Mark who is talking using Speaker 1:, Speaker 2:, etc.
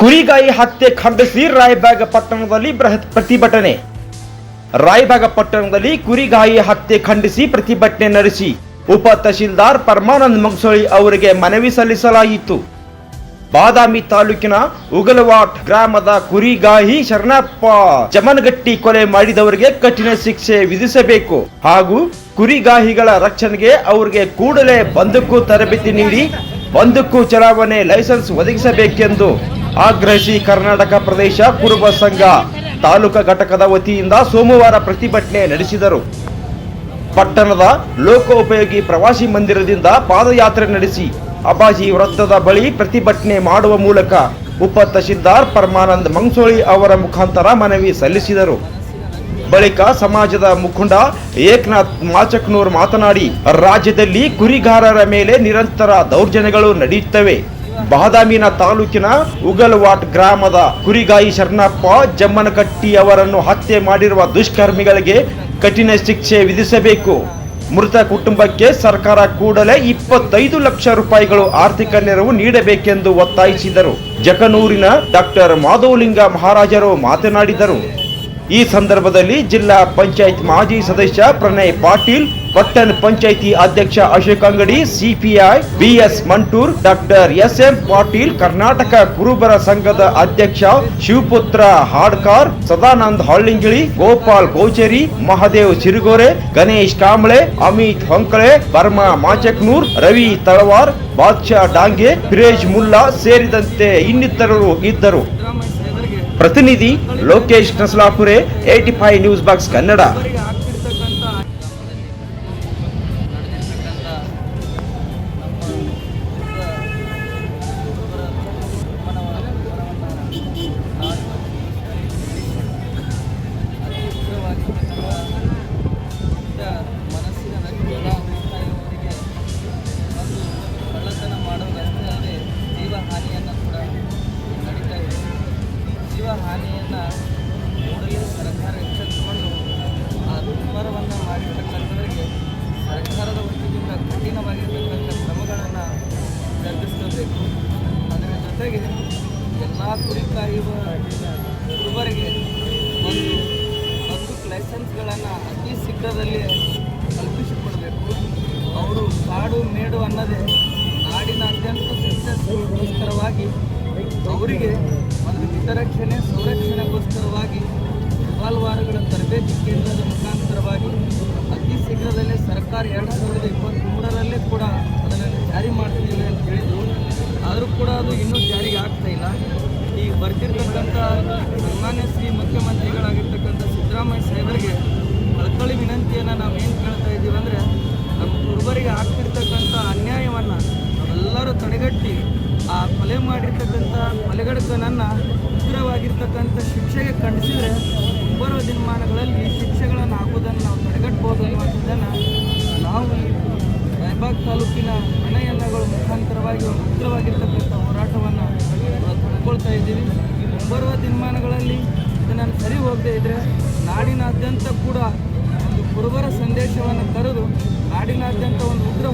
Speaker 1: ಕುರಿಗಾಯಿ ಹತ್ಯೆ ಖಂಡಿಸಿ ರಾಯಬಾಗ ಪಟ್ಟಣದಲ್ಲಿ ಬೃಹತ್ ಪ್ರತಿಭಟನೆ. ರಾಯಬಾಗ ಪಟ್ಟಣದಲ್ಲಿ ಕುರಿಗಾಯಿ ಹತ್ಯೆ ಖಂಡಿಸಿ ಪ್ರತಿಭಟನೆ ನಡೆಸಿ ಉಪ ತಹಶೀಲ್ದಾರ್ ಪರಮಾನಂದ್ ಮಂಗ್ಸೋಳಿ ಅವರಿಗೆ ಮನವಿ ಸಲ್ಲಿಸಲಾಯಿತು. ಬಾದಾಮಿ ತಾಲೂಕಿನ ಉಗಲವಾಟ್ ಗ್ರಾಮದ ಕುರಿಗಾಹಿ ಶರಣಪ್ಪ ಜಮನಗಟ್ಟಿ ಕೊಲೆ ಮಾಡಿದವರಿಗೆ ಕಠಿಣ ಶಿಕ್ಷೆ ವಿಧಿಸಬೇಕು. ಹಾಗೂ ಕುರಿಗಾಹಿಗಳ ರಕ್ಷಣೆಗೆ ಅವರಿಗೆ ಕೂಡಲೇ ಬಂದೂಕು ತರಬೇತಿ ನೀಡಿ ಬಂದೂಕು ಚಲಾವಣೆ ಲೈಸೆನ್ಸ್ ಒದಗಿಸಬೇಕೆಂದು ಆಗ್ರಹಿಸಿ ಕರ್ನಾಟಕ ಪ್ರದೇಶ ಕುರುಬ ಸಂಘ ತಾಲೂಕಾ ಘಟಕದ ವತಿಯಿಂದ ಸೋಮವಾರ ಪ್ರತಿಭಟನೆ ನಡೆಸಿದರು. ಪಟ್ಟಣದ ಲೋಕೋಪಯೋಗಿ ಪ್ರವಾಸಿ ಮಂದಿರದಿಂದ ಪಾದಯಾತ್ರೆ ನಡೆಸಿ ಅಬಾಜಿ ವೃತ್ತದ ಬಳಿ ಪ್ರತಿಭಟನೆ ಮಾಡುವ ಮೂಲಕ ಉಪ ತಹಶೀಲ್ದಾರ್ ಪರಮಾನಂದ್ ಮಂಗ್ಸೋಳಿ ಅವರ ಮುಖಾಂತರ ಮನವಿ ಸಲ್ಲಿಸಿದರು. ಬಳಿಕ ಸಮಾಜದ ಮುಖಂಡ ಏಕನಾಥ್ ಮಾಚಕ್ನೂರ್ ಮಾತನಾಡಿ, ರಾಜ್ಯದಲ್ಲಿ ಕುರಿಗಾರರ ಮೇಲೆ ನಿರಂತರ ದೌರ್ಜನ್ಯಗಳು ನಡೆಯುತ್ತವೆ. ಬಾದಾಮಿನ ತಾಲೂಕಿನ ಉಗಲವಾಟ್ ಗ್ರಾಮದ ಕುರಿಗಾಯಿ ಶರಣಪ್ಪ ಜಮ್ಮನಕಟ್ಟಿ ಅವರನ್ನು ಹತ್ಯೆ ಮಾಡಿರುವ ದುಷ್ಕರ್ಮಿಗಳಿಗೆ ಕಠಿಣ ಶಿಕ್ಷೆ ವಿಧಿಸಬೇಕು. ಮೃತ ಕುಟುಂಬಕ್ಕೆ ಸರ್ಕಾರ ಕೂಡಲೇ ಇಪ್ಪತ್ತೈದು ಲಕ್ಷ ರೂಪಾಯಿಗಳು ಆರ್ಥಿಕ ನೆರವು ನೀಡಬೇಕೆಂದು ಒತ್ತಾಯಿಸಿದರು. ಜಕನೂರಿನ ಡಾಕ್ಟರ್ ಮಾಧವಲಿಂಗ ಮಹಾರಾಜರು ಮಾತನಾಡಿದರು. ಈ ಸಂದರ್ಭದಲ್ಲಿ ಜಿಲ್ಲಾ ಪಂಚಾಯತ್ ಮಾಜಿ ಸದಸ್ಯ ಪ್ರಣಯ್ ಪಾಟೀಲ್ ಪಟ್ಟಣ ಪಂಚಾಯಿತಿ ಅಧ್ಯಕ್ಷ Ashok Angadi, CPI B S Mantur, doctor S M Patil, Karnataka ಕುರುಬರ ಸಂಘದ ಅಧ್ಯಕ್ಷ ಶಿವಪುತ್ರ ಹಾಡ್ಕಾರ್, ಸದಾನಂದ್ ಹಳ್ಳಿಂಗಿಳಿ, ಗೋಪಾಲ್ ಗೋಚರಿ, ಮಹದೇವ್ ಸಿರುಗೋರೆ, ಗಣೇಶ್ ಕಾಂಬ್ಳೆ ಅಮಿತ್ ಹೊಂಕಳೆ ಬರ್ಮಾ ಮಾಚಕ್ನೂರ್, ರವಿ ತಳವಾರ್, ಬಾದ್ಶಾ ಡಾಂಗೆ ಫಿರೇಜ್ ಮುಲ್ಲಾ ಸೇರಿದಂತೆ ಇನ್ನಿತರರು ಇದ್ದರು. ಪ್ರತಿನಿಧಿ
Speaker 2: Lokesh Kasalapure eighty five news box Kannada ಹಾನಿಯನ್ನು ನೋಡಲು ಸರ್ಕಾರ ಎಚ್ಚೆತ್ತುಕೊಂಡು ಆ ದುರ್ಮರವನ್ನು ಮಾಡಿರ್ತಕ್ಕಂಥವರಿಗೆ ಸರ್ಕಾರದ ವತಿಯಿಂದ ಕಠಿಣವಾಗಿರ್ತಕ್ಕಂಥ ಕ್ರಮಗಳನ್ನು ಜರುಗಿಸಬೇಕು ಅದರ ಜೊತೆಗೆ ಎಲ್ಲ ಕುರಿ ಕಾಯುವ ಕುರುಬರಿಗೆ ಒಂದು ಹತ್ತು ಲೈಸೆನ್ಸ್ಗಳನ್ನು ಅತಿ ಶೀಘ್ರದಲ್ಲಿ ಕಲ್ಪಿಸಿಕೊಡಬೇಕು. ಅವರು ಕಾಡು ಮೇಡು ಅನ್ನದೇ ನಾಡಿನಾದ್ಯಂತ ಸಸ್ಯಗೋಸ್ಕರವಾಗಿ ಅವರಿಗೆ ಒಂದು ಹಿತರಕ್ಷಣೆ, ಸಂರಕ್ಷಣೆಗೋಸ್ಕರವಾಗಿ ರಿವಾಲ್ವಾರ್ಗಳ ತರಬೇತಿ ಕೇಂದ್ರದ ಮುಖಾಂತರವಾಗಿ ಅತಿ ಶೀಘ್ರದಲ್ಲೇ ಸರ್ಕಾರ ಎರಡು ಸಾವಿರದ ಇಪ್ಪತ್ತ್ಮೂರರಲ್ಲೇ ಕೂಡ ಅದನ್ನು ಜಾರಿ ಮಾಡ್ತೀವಿ ಅಂತ ಹೇಳಿದರು. ಆದರೂ ಕೂಡ ಅದು ಇನ್ನೂ ಜಾರಿಗೆ ಆಗ್ತಾ ಇಲ್ಲ. ಈಗ ಬರ್ತಿರ್ತಕ್ಕಂಥ ಸನ್ಮಾನ್ಯ ಶ್ರೀ ಮುಖ್ಯಮಂತ್ರಿಗಳಾಗಿರ್ತಕ್ಕಂಥ ಕೊಲೆ ಮಾಡಿರ್ತಕ್ಕಂಥ ಕೊಲೆಗಡಕನನ್ನು ಉಗ್ರವಾಗಿರ್ತಕ್ಕಂಥ ಶಿಕ್ಷೆಗೆ ಖಂಡಿಸಿದರೆ ಮುಂಬರುವ ದಿನಮಾನಗಳಲ್ಲಿ ಶಿಕ್ಷೆಗಳನ್ನು ಹಾಕುವುದನ್ನು ನಾವು ತಡೆಗಟ್ಬೋದು ಅನ್ನುವಂಥದ್ದನ್ನು ನಾವು ಈ ರಾಯಬಾಗ್ ತಾಲೂಕಿನ ಮನೆಯನ್ನಗಳು ಮುಖಾಂತರವಾಗಿ ಉಗ್ರವಾಗಿರ್ತಕ್ಕಂಥ ಹೋರಾಟವನ್ನು ಕಂಡುಕೊಳ್ತಾ ಇದ್ದೀವಿ. ಈ ಮುಂಬರುವ ದಿನಮಾನಗಳಲ್ಲಿ ಇದನ್ನು ಸರಿ ಹೋಗದೇ ಇದ್ದರೆ ನಾಡಿನಾದ್ಯಂತ ಕೂಡ ಒಂದು ಕುರುಬರ ಸಂದೇಶವನ್ನು ಕರೆದು ನಾಡಿನಾದ್ಯಂತ ಒಂದು ಉಗ್ರ